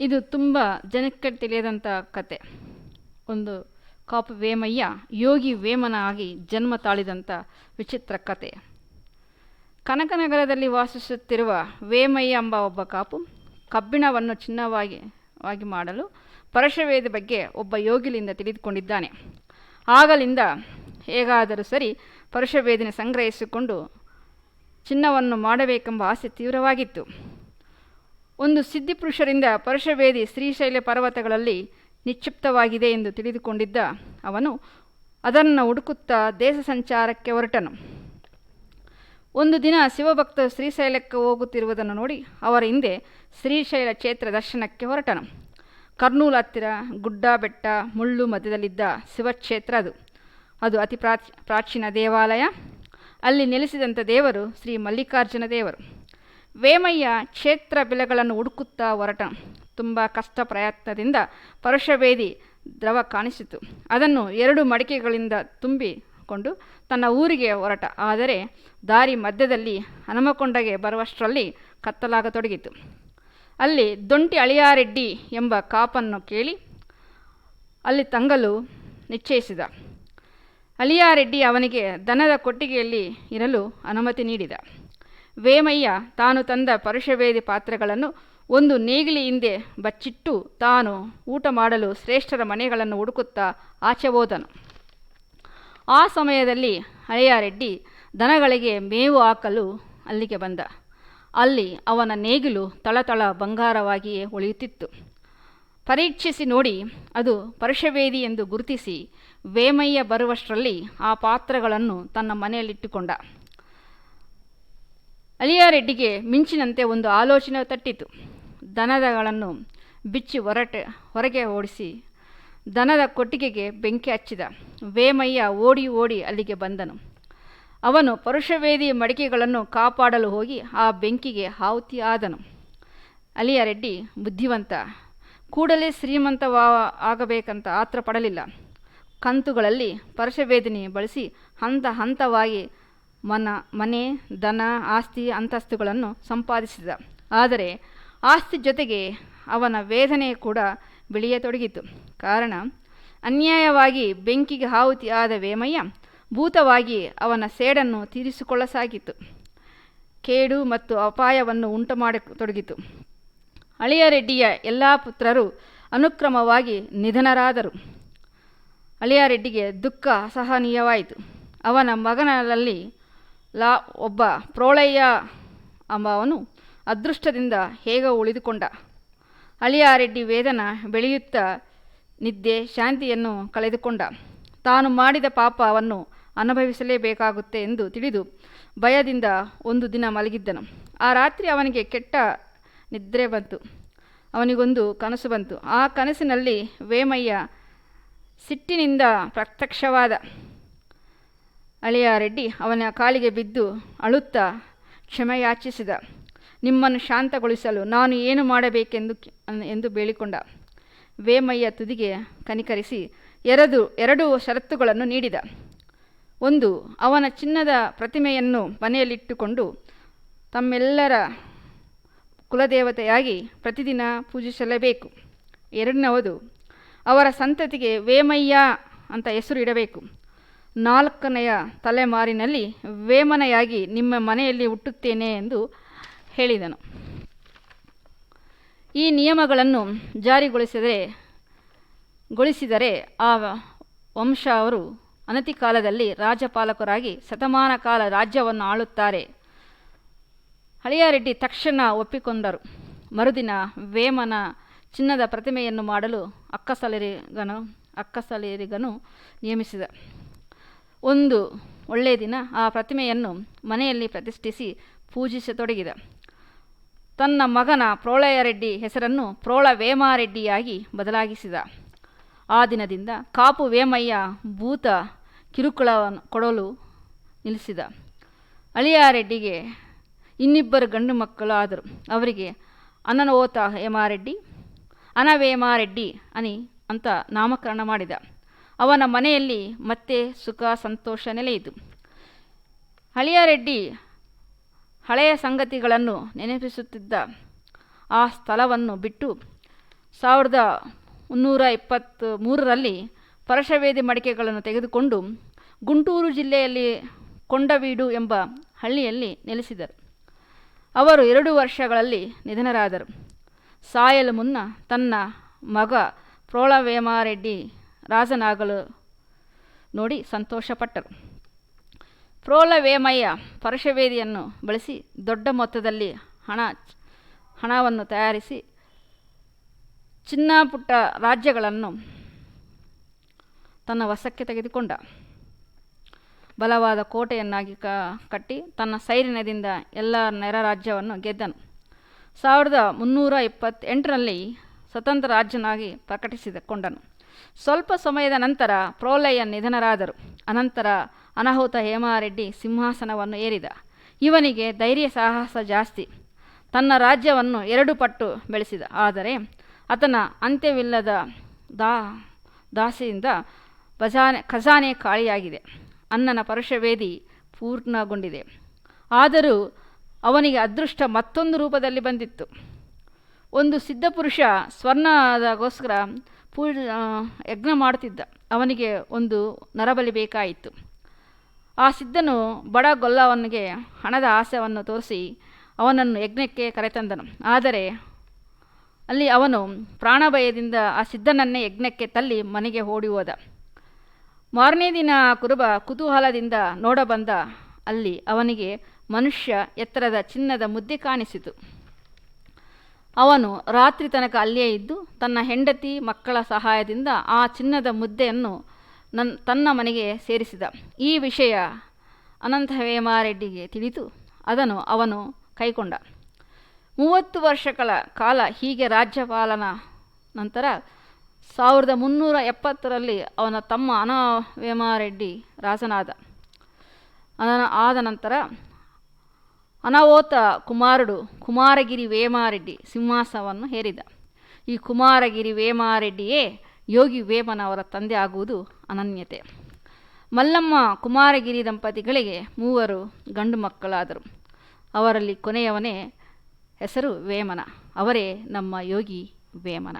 ಇದು ತುಂಬ ಜನಕ್ಕೆ ತಿಳಿಯದಂಥ ಕತೆ. ಒಂದು ಕಾಪು ವೇಮಯ್ಯ ಯೋಗಿ ವೇಮನ ಆಗಿ ಜನ್ಮ ತಾಳಿದಂಥ ವಿಚಿತ್ರ ಕತೆ. ಕನಕನಗರದಲ್ಲಿ ವಾಸಿಸುತ್ತಿರುವ ವೇಮಯ್ಯ ಎಂಬ ಒಬ್ಬ ಕಾಪು ಕಬ್ಬಿಣವನ್ನು ಚಿನ್ನವಾಗಿ ವಾಗಿ ಮಾಡಲು ಪರಶವೇದ ಬಗ್ಗೆ ಒಬ್ಬ ಯೋಗಿಲಿಂದ ತಿಳಿದುಕೊಂಡಿದ್ದಾನೆ. ಆಗಲಿಂದ ಹೇಗಾದರೂ ಸರಿ ಪರಶವೇದಿನ ಸಂಗ್ರಹಿಸಿಕೊಂಡು ಚಿನ್ನವನ್ನು ಮಾಡಬೇಕೆಂಬ ಆಸೆ ತೀವ್ರವಾಗಿತ್ತು. ಒಂದು ಸಿದ್ಧಿಪುರುಷರಿಂದ ಪರಶವೇದಿ ಶ್ರೀಶೈಲ ಪರ್ವತಗಳಲ್ಲಿ ನಿಕ್ಷಿಪ್ತವಾಗಿದೆ ಎಂದು ತಿಳಿದುಕೊಂಡಿದ್ದ ಅವನು ಅದನ್ನು ಹುಡುಕುತ್ತಾ ದೇಶ ಸಂಚಾರಕ್ಕೆ ಹೊರಟನು. ಒಂದು ದಿನ ಶಿವಭಕ್ತರು ಶ್ರೀಶೈಲಕ್ಕೆ ಹೋಗುತ್ತಿರುವುದನ್ನು ನೋಡಿ ಅವರ ಹಿಂದೆ ಶ್ರೀಶೈಲ ಕ್ಷೇತ್ರ ದರ್ಶನಕ್ಕೆ ಹೊರಟನು. ಕರ್ನೂಲ್ ಹತ್ತಿರ ಗುಡ್ಡ ಬೆಟ್ಟ ಮುಳ್ಳು ಮಧ್ಯದಲ್ಲಿದ್ದ ಶಿವಕ್ಷೇತ್ರ ಅದು. ಅದು ಅತಿ ಪ್ರಾಚಿ ಪ್ರಾಚೀನ ದೇವಾಲಯ. ಅಲ್ಲಿ ನೆಲೆಸಿದಂಥ ದೇವರು ಶ್ರೀ ಮಲ್ಲಿಕಾರ್ಜುನ ದೇವರು. ವೇಮಯ್ಯ ಕ್ಷೇತ್ರ ಬೆಲೆಗಳನ್ನು ಹುಡುಕುತ್ತಾ ಹೊರಟ. ತುಂಬ ಕಷ್ಟ ಪ್ರಯತ್ನದಿಂದ ಪರುಷವೇದಿ ದ್ರವ ಕಾಣಿಸಿತು. ಅದನ್ನು ಎರಡು ಮಡಿಕೆಗಳಿಂದ ತುಂಬಿಕೊಂಡು ತನ್ನ ಊರಿಗೆ ಹೊರಟ. ಆದರೆ ದಾರಿ ಮಧ್ಯದಲ್ಲಿ ಹನುಮಕೊಂಡಗೆ ಬರುವಷ್ಟರಲ್ಲಿ ಕತ್ತಲಾಗತೊಡಗಿತು. ಅಲ್ಲಿ ದೊಂಟಿ ಅಳಿಯಾರೆಡ್ಡಿ ಎಂಬ ಕಾಪನ್ನು ಕೇಳಿ ಅಲ್ಲಿ ತಂಗಲು ನಿಶ್ಚಯಿಸಿದ. ಅಳಿಯಾರೆಡ್ಡಿ ಅವನಿಗೆ ದನದ ಕೊಟ್ಟಿಗೆಯಲ್ಲಿ ಇರಲು ಅನುಮತಿ ನೀಡಿದ. ವೇಮಯ್ಯ ತಾನು ತಂದ ಪರುಷವೇದಿ ಪಾತ್ರೆಗಳನ್ನು ಒಂದು ನೇಗಿಲಿ ಹಿಂದೆ ಬಚ್ಚಿಟ್ಟು ತಾನು ಊಟ ಮಾಡಲು ಶ್ರೇಷ್ಠರ ಮನೆಗಳನ್ನು ಹುಡುಕುತ್ತಾ ಆಚೆ ಹೋದನು. ಆ ಸಮಯದಲ್ಲಿ ಹಳೆಯಾರೆಡ್ಡಿ ದನಗಳಿಗೆ ಮೇವು ಹಾಕಲು ಅಲ್ಲಿಗೆ ಬಂದ. ಅಲ್ಲಿ ಅವನ ನೇಗಿಲು ತಳತಳ ಬಂಗಾರವಾಗಿಯೇ ಉಳಿಯುತ್ತಿತ್ತು. ಪರೀಕ್ಷಿಸಿ ನೋಡಿ ಅದು ಪರುಷವೇದಿ ಎಂದು ಗುರುತಿಸಿ ವೇಮಯ್ಯ ಬರುವಷ್ಟರಲ್ಲಿ ಆ ಪಾತ್ರಗಳನ್ನು ತನ್ನ ಮನೆಯಲ್ಲಿಟ್ಟುಕೊಂಡ. ಅಳಿಯಾರೆಡ್ಡಿಗೆ ಮಿಂಚಿನಂತೆ ಒಂದು ಆಲೋಚನೆ ತಟ್ಟಿತು. ದನದಗಳನ್ನು ಬಿಚ್ಚಿ ಹೊರಟ ಹೊರಗೆ ಓಡಿಸಿ ದನದ ಕೊಟ್ಟಿಗೆಗೆ ಬೆಂಕಿ ಹಚ್ಚಿದ. ವೇಮಯ್ಯ ಓಡಿ ಓಡಿ ಅಲ್ಲಿಗೆ ಬಂದನು. ಅವನು ಪರುಷವೇದಿ ಮಡಿಕೆಗಳನ್ನು ಕಾಪಾಡಲು ಹೋಗಿ ಆ ಬೆಂಕಿಗೆ ಆಹುತಿ ಆದನು ಅಲಿಯಾರೆಡ್ಡಿ ಬುದ್ಧಿವಂತ. ಕೂಡಲೇ ಶ್ರೀಮಂತವಾ ಆಗಬೇಕಂತ ಆತ್ರ ಪಡಲಿಲ್ಲ ಕಂತುಗಳಲ್ಲಿ ಪರುಷವೇದಿನಿ ಬಳಸಿ ಹಂತ ಹಂತವಾಗಿ ಮನ, ಮನೆ, ದನ, ಆಸ್ತಿ ಅಂತಸ್ತುಗಳನ್ನು ಸಂಪಾದಿಸಿದ. ಆದರೆ ಆಸ್ತಿ ಜೊತೆಗೆ ಅವನ ವೇದನೆ ಕೂಡ ಬೆಳೆಯತೊಡಗಿತು. ಕಾರಣ, ಅನ್ಯಾಯವಾಗಿ ಬೆಂಕಿಗೆ ಆಹುತಿ ಆದ ವೇಮಯ್ಯ ಭೂತವಾಗಿ ಅವನ ಸೇಡನ್ನು ತೀರಿಸಿಕೊಳ್ಳಸಾಗಿತ್ತು. ಕೇಡು ಮತ್ತು ಅಪಾಯವನ್ನು ಉಂಟು ಮಾಡತೊಡಗಿತು ಅಳಿಯಾರೆಡ್ಡಿಯ ಎಲ್ಲ ಪುತ್ರರು ಅನುಕ್ರಮವಾಗಿ ನಿಧನರಾದರು. ಅಳಿಯಾರೆಡ್ಡಿಗೆ ದುಃಖ ಅಸಹನೀಯವಾಯಿತು. ಅವನ ಮಗನಲ್ಲಿ ಲಾ ಒಬ್ಬ ಪ್ರೋಳಯ್ಯ ಅಂಬವನು ಅದೃಷ್ಟದಿಂದ ಹೇಗೋ ಉಳಿದುಕೊಂಡ. ಅಳಿಯಾರೆಡ್ಡಿ ವೇದನ ಬೆಳೆಯುತ್ತಾ ನಿದ್ದೆ ಶಾಂತಿಯನ್ನು ಕಳೆದುಕೊಂಡ. ತಾನು ಮಾಡಿದ ಪಾಪವನ್ನು ಅನುಭವಿಸಲೇಬೇಕಾಗುತ್ತೆ ಎಂದು ತಿಳಿದು ಭಯದಿಂದ ಒಂದು ದಿನ ಮಲಗಿದ್ದನು. ಆ ರಾತ್ರಿ ಅವನಿಗೆ ಕೆಟ್ಟ ನಿದ್ರೆ ಬಂತು. ಅವನಿಗೊಂದು ಕನಸು ಬಂತು. ಆ ಕನಸಿನಲ್ಲಿ ವೇಮಯ್ಯ ಸಿಟ್ಟಿನಿಂದ ಪ್ರತ್ಯಕ್ಷವಾದ ಅಳಿಯಾರೆಡ್ಡಿ ಅವನ ಕಾಲಿಗೆ ಬಿದ್ದು ಅಳುತ್ತಾ ಕ್ಷಮೆಯಾಚಿಸಿದ. ನಿಮ್ಮನ್ನು ಶಾಂತಗೊಳಿಸಲು ನಾನು ಏನು ಮಾಡಬೇಕೆಂದು ಎಂದು ಬೇಳಿಕೊಂಡ ವೇಮಯ್ಯ ತುದಿಗೆ ಕನಿಕರಿಸಿ ಎರಡು ಎರಡು ಷರತ್ತುಗಳನ್ನು ನೀಡಿದ. ಒಂದು, ಅವನ ಚಿನ್ನದ ಪ್ರತಿಮೆಯನ್ನು ಮನೆಯಲ್ಲಿಟ್ಟುಕೊಂಡು ತಮ್ಮೆಲ್ಲರ ಕುಲದೇವತೆಯಾಗಿ ಪ್ರತಿದಿನ ಪೂಜಿಸಲೇಬೇಕು. ಎರಡನವದು ಅವರ ಸಂತತಿಗೆ ವೇಮಯ್ಯ ಅಂತ ಹೆಸರು ಇಡಬೇಕು. ನಾಲ್ಕನೆಯ ತಲೆಮಾರಿನಲ್ಲಿ ವೇಮನೆಯಾಗಿ ನಿಮ್ಮ ಮನೆಯಲ್ಲಿ ಹುಟ್ಟುತ್ತೇನೆ ಎಂದು ಹೇಳಿದನು. ಈ ನಿಯಮಗಳನ್ನು ಜಾರಿಗೊಳಿಸಿದರೆ, ಗೊಳಿಸಿದರೆ ಆ ವಂಶ ಅವರು ಅನತಿ ಕಾಲದಲ್ಲಿ ರಾಜ್ಯಪಾಲಕರಾಗಿ ಶತಮಾನ ಕಾಲ ರಾಜ್ಯವನ್ನು ಆಳುತ್ತಾರೆ. ಹಳಿಯಾರೆಡ್ಡಿ ತಕ್ಷಣ ಒಪ್ಪಿಕೊಂಡರು. ಮರುದಿನ ವೇಮನ ಚಿನ್ನದ ಪ್ರತಿಮೆಯನ್ನು ಮಾಡಲು ಅಕ್ಕಸಲರಿಗನು ಅಕ್ಕಸಲರಿಗನು ನೇಮಿಸಿದ. ಒಂದು ಒಳ್ಳೆಯ ದಿನ ಆ ಪ್ರತಿಮೆಯನ್ನು ಮನೆಯಲ್ಲಿ ಪ್ರತಿಷ್ಠಿಸಿ ಪೂಜಿಸತೊಡಗಿದ. ತನ್ನ ಮಗನ ಪ್ರೋಳಯರೆಡ್ಡಿ ಹೆಸರನ್ನು ಪ್ರೋಳ ವೇಮಾರೆಡ್ಡಿಯಾಗಿ ಬದಲಾಗಿಸಿದ. ಆ ದಿನದಿಂದ ಕಾಪು ವೇಮಯ್ಯ ಭೂತ ಕಿರುಕುಳ ಕೊಡಲು ನಿಲ್ಲಿಸಿದ. ಅಳಿಯಾರೆಡ್ಡಿಗೆ ಇನ್ನಿಬ್ಬರು ಗಂಡು ಮಕ್ಕಳು ಆದರು ಅವರಿಗೆ ಅನನೋತ ಹೇಮಾರೆಡ್ಡಿ, ಅನವೇಮಾರೆಡ್ಡಿ ಅನಿ ಅಂತ ನಾಮಕರಣ ಮಾಡಿದ. ಅವನ ಮನೆಯಲ್ಲಿ ಮತ್ತೆ ಸುಖ, ಸಂತೋಷ ನೆಲೆಯಿತು. ಹಳಿಯಾರೆಡ್ಡಿ ಹಳೆಯ ಸಂಗತಿಗಳನ್ನು ನೆನಪಿಸುತ್ತಿದ್ದ ಆ ಸ್ಥಳವನ್ನು ಬಿಟ್ಟು ಸಾವಿರದ ಮುನ್ನೂರ ಇಪ್ಪತ್ತ್ ಮೂರರಲ್ಲಿ ಪರಶವೇದಿ ಮಡಿಕೆಗಳನ್ನು ತೆಗೆದುಕೊಂಡು ಗುಂಟೂರು ಜಿಲ್ಲೆಯಲ್ಲಿ ಕೊಂಡವೀಡು ಎಂಬ ಹಳ್ಳಿಯಲ್ಲಿ ನೆಲೆಸಿದರು. ಅವರು ಎರಡು ವರ್ಷಗಳಲ್ಲಿ ನಿಧನರಾದರು. ಸಾಯಲು ಮುನ್ನ ತನ್ನ ಮಗ ಪ್ರೋಳವೇಮಾರೆಡ್ಡಿ ರಾಜನಾಗಲು ನೋಡಿ ಸಂತೋಷಪಟ್ಟರು. ಪ್ರೋಲವೇಮಯ್ಯ ಪರಶವೇದಿಯನ್ನು ಬಳಸಿ ದೊಡ್ಡ ಮೊತ್ತದಲ್ಲಿ ಹಣ, ಹಣವನ್ನು ತಯಾರಿಸಿ ಚಿನ್ನ ಪುಟ್ಟ ರಾಜ್ಯಗಳನ್ನು ತನ್ನ ವಶಕ್ಕೆ ತೆಗೆದುಕೊಂಡ. ಬಲವಾದ ಕೋಟೆಯನ್ನಾಗಿ ಕ, ಕಟ್ಟಿ ತನ್ನ ಸೈರಿನದಿಂದ ಎಲ್ಲ ನೆರ ರಾಜ್ಯವನ್ನು ಗೆದ್ದನು. ಸಾವಿರದ ಮುನ್ನೂರ ಇಪ್ಪತ್ತೆಂಟರಲ್ಲಿ ಸ್ವತಂತ್ರ ರಾಜ್ಯನಾಗಿ ಪ್ರಕಟಿಸಿಕೊಂಡನು ಸ್ವಲ್ಪ ಸಮಯದ ನಂತರ ಪ್ರೋಲಯ್ಯ ನಿಧನರಾದರು. ಅನಂತರ ಅನಾಹುತ ಹೇಮಾರೆಡ್ಡಿ ಸಿಂಹಾಸನವನ್ನು ಏರಿದ. ಇವನಿಗೆ ಧೈರ್ಯ ಸಾಹಸ ಜಾಸ್ತಿ. ತನ್ನ ರಾಜ್ಯವನ್ನು ಎರಡು ಪಟ್ಟು ಬೆಳೆಸಿದ. ಆದರೆ ಆತನ ಅಂತ್ಯವಿಲ್ಲದ ದಾ, ದಾಸಿಯಿಂದ ಬಜಾನೆ, ಖಜಾನೆ ಖಾಳಿಯಾಗಿದೆ ಅನ್ನನ ಪರುಷವೇದಿ ಪೂರ್ಣಗೊಂಡಿದೆ. ಆದರೂ ಅವನಿಗೆ ಅದೃಷ್ಟ ಮತ್ತೊಂದು ರೂಪದಲ್ಲಿ ಬಂದಿತ್ತು. ಒಂದು ಸಿದ್ಧಪುರುಷ ಸ್ವರ್ಣದಗೋಸ್ಕರ ಪೂಜ ಯಜ್ಞ ಮಾಡುತ್ತಿದ್ದ. ಅವನಿಗೆ ಒಂದು ನರಬಲಿ ಬೇಕಾಯಿತು. ಆ ಸಿದ್ಧನು ಬಡ ಗೊಲ್ಲವನಿಗೆ ಹಣದ ಆಸೆಯನ್ನು ತೋರಿಸಿ ಅವನನ್ನು ಯಜ್ಞಕ್ಕೆ ಕರೆತಂದನು. ಆದರೆ ಅಲ್ಲಿ ಅವನು ಪ್ರಾಣಭಯದಿಂದ ಆ ಸಿದ್ಧನನ್ನೇ ಯಜ್ಞಕ್ಕೆ ತಳ್ಳಿ ಮನೆಗೆ ಓಡಿ ಹೋದ ಮಾರನೇ ದಿನ ಕುರುಬ ಕುತೂಹಲದಿಂದ ನೋಡಬಂದ ಅಲ್ಲಿ ಅವನಿಗೆ ಮನುಷ್ಯ ಎತ್ತರದ ಚಿನ್ನದ ಮುದ್ದೆ ಕಾಣಿಸಿತು. ಅವನು ರಾತ್ರಿ ತನಕ ಅಲ್ಲಿಯೇ ಇದ್ದು ತನ್ನ ಹೆಂಡತಿ ಮಕ್ಕಳ ಸಹಾಯದಿಂದ ಆ ಚಿನ್ನದ ಮುದ್ದೆಯನ್ನು ನನ್ನ ತನ್ನ ಮನೆಗೆ ಸೇರಿಸಿದ. ಈ ವಿಷಯ ಅನಂತ ಹೇಮಾರೆಡ್ಡಿಗೆ ತಿಳಿದು ಅದನ್ನು ಅವನು ಕೈಕೊಂಡ. ಮೂವತ್ತು ವರ್ಷಗಳ ಕಾಲ ಹೀಗೆ ರಾಜ್ಯಪಾಲನ ನಂತರ ಸಾವಿರದ ಮುನ್ನೂರ ಎಪ್ಪತ್ತರಲ್ಲಿ ಅವನ ತಮ್ಮ ಅನವೇಮಾರೆಡ್ಡಿ ರಾಜನಾದ. ಆದ ನಂತರ ಅನವೋತ ಕುಮಾರುಡು ಕುಮಾರಗಿರಿ ವೇಮಾರೆಡ್ಡಿ ಸಿಂಹಾಸವನ್ನು ಹೇರಿದ. ಈ ಕುಮಾರಗಿರಿ ವೇಮಾರೆಡ್ಡಿಯೇ ಯೋಗಿ ವೇಮನವರ ತಂದೆ ಆಗುವುದು ಅನನ್ಯತೆ. ಮಲ್ಲಮ್ಮ ಕುಮಾರಗಿರಿ ದಂಪತಿಗಳಿಗೆ ಮೂವರು ಗಂಡು ಮಕ್ಕಳಾದರು. ಅವರಲ್ಲಿ ಕೊನೆಯವನೇ ಹೆಸರು ವೇಮನ. ಅವರೇ ನಮ್ಮ ಯೋಗಿ ವೇಮನ.